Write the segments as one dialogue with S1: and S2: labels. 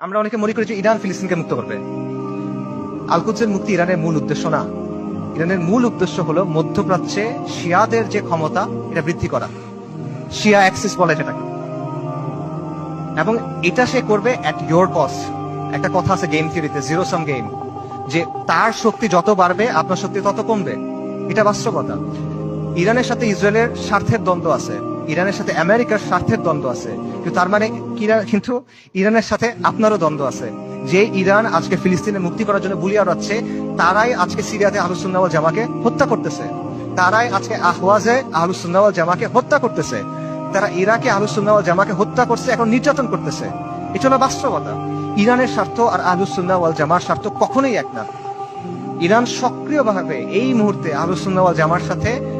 S1: আমরা অনেকে মনে করি যে ইরান ফিলিস্তিনকে মুক্ত করবে। আলকুদসের মুক্তি ইরানের মূল উদ্দেশ্য না। ইরানের মূল উদ্দেশ্য হলো মধ্যপ্রাচ্যে শিয়াদের যে ক্ষমতা, এটা বৃদ্ধি করা। শিয়া অ্যাক্সিস বলে যেটাকে এবং এটা সে করবে অ্যাট ইয়োর কস্ট একটা কথা আছে গেম থিওরিতে জিরো সাম গেম যে তার শক্তি যত বাড়বে, আপনার শক্তি তত কমবে। এটা বাস্তবতা। ইরানের সাথে ইসরায়েলের স্বার্থের দ্বন্দ্ব আছে। ইরানের সাথে আমেরিকার স্বার্থের দ্বন্দ্ব আছে। কিন্তু তার মানে কিন্তু ইরানের সাথে আপনারও দ্বন্দ্ব আছে। যে ইরান আজকে ফিলিস্তিনে মুক্তি করার জন্য বুলিয়া উড়াচ্ছে তারাই আজকে সিরিয়াতে আহলুসুন্নাওয়াল জামাকে হত্যা করতেছে। তারাই আজকে আহওয়াজে আহলুসুন্নাওয়াল জামাকে হত্যা করতেছে। তারা ইরাকে আহলুসুন্নাওয়াল জামাকে হত্যা করছে, এখন নির্যাতন করতেছে। এটা হলো বাস্তবতা। ইরানের স্বার্থ আর আহলুসুন্নাওয়াল জামার স্বার্থ কখনোই এক না। ইরান সক্রিয়ভাবে এই মুহূর্তে আহলুসুন্নাওয়াল জামার সাথে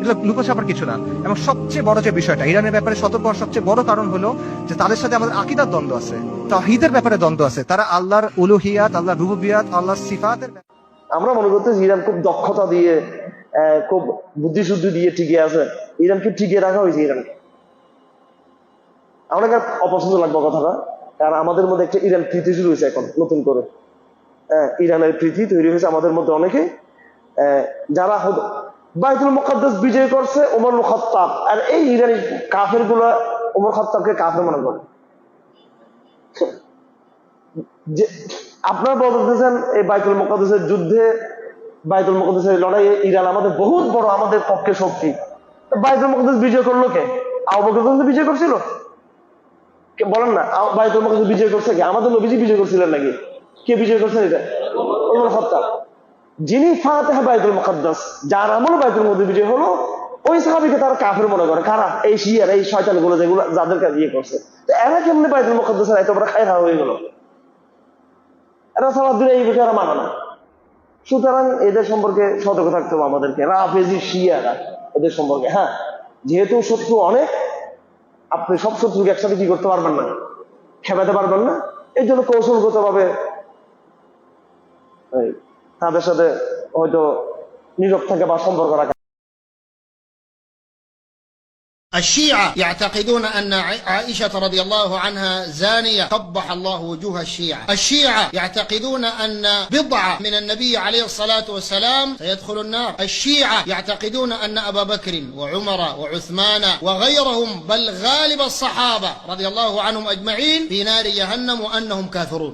S1: এগুলো লুকোছাপার কিছু না। এবং সবচেয়ে বড় যে বিষয়টা, ইরানের ব্যাপারে সতর্ক হওয়ার সবচেয়ে বড় কারণ হলো যে তাদের সাথে আমাদের আকিদার দ্বন্দ্ব আছে তাহিদের ব্যাপারে দ্বন্দ্ব আছে। তারা আল্লাহর উলুহিয়াত, আল্লাহর রুবুবিয়াত, আল্লাহর সিফাতের
S2: আমরা মনে করতেছি ইরান খুব দক্ষতা দিয়ে খুব বুদ্ধিশুদ্ধি দিয়ে টিকে আছে। ইরানকে টিকিয়ে রাখা হয়েছে ইরানকে। আমার কাছে অপছন্দ লাগবে কথাটা, কারণ আমাদের মধ্যে একটা ইরান প্রীতি শুরু হয়েছে এখন, নতুন করে। ইরানের প্রীতি তৈরি হয়েছে আমাদের মধ্যে অনেকে যারা বাইতুল মুকাদ্দাস বিজয় করছে ওমর খত্তাব। আর এই ইরানি কাফেরগুলা ওমর খত্তাবকে কাফের মনে করে। যে আপনারা বলতেছেন এই বাইতুল মুকাদ্দাসের যুদ্ধে, বাইতুল মুকাদ্দাসের লড়াইয়ে ইরান আমাদের বহুত বড়, আমাদের পক্ষে শক্তি। বাইতুল মুকাদ্দাস বিজয় করল কে? তো বিজয় করছিল? বলেন না বাইতুল মুকাদ্দাস বিজয় করছে কে? আমাদের নবীজি বিজয় করছিলেন নাকি? কে বিজয় করছেন এটা? ওমর খত্তাব। যিনি ফাতেহা বাইতুল মুকাদ্দাস যার আমল বাইতুল মুকাদ্দাস বিজয় হলো ওই সাহাবিকে তারা কাফের মনে করে। কারা? এই শিয়ার এই শয়তানগুলো যেগুলো যাদের কাছে ইয়ে করছে। এরা কেমনি বাইতুল মুকাদ্দাসের এত বড় খায়রা হয়ে গেল। এরা সালাদিন এই বিষয়ে মানে না। সুতরাং এদের সম্পর্কে সতর্ক থাকতে হবে আমাদেরকে। রাফেজি শিয়ারা এদের সম্পর্কে হ্যাঁ? যেহেতু শত্রু অনেক আপনি সব শত্রুকে একসাথে কি করতে পারবেন না? খেপাতে পারবেন না? এই জন্য কৌশলগত ভাবে এই, তাদের সাথে হয়তো নীরব থাকে বা সম্পর্ক রাখা
S3: الشيعة يعتقدون أن ع- عائشة رضي الله عنها زانية قبح الله وجوه الشيعة الشيعة يعتقدون أن بضعة من النبي عليه الصلاة والسلام سيدخل النار الشيعة يعتقدون أن أبا بكر وعمر وعثمان وغيرهم بل غالب الصحابة رضي الله عنهم أجمعين في نار جهنم وأنهم كافرون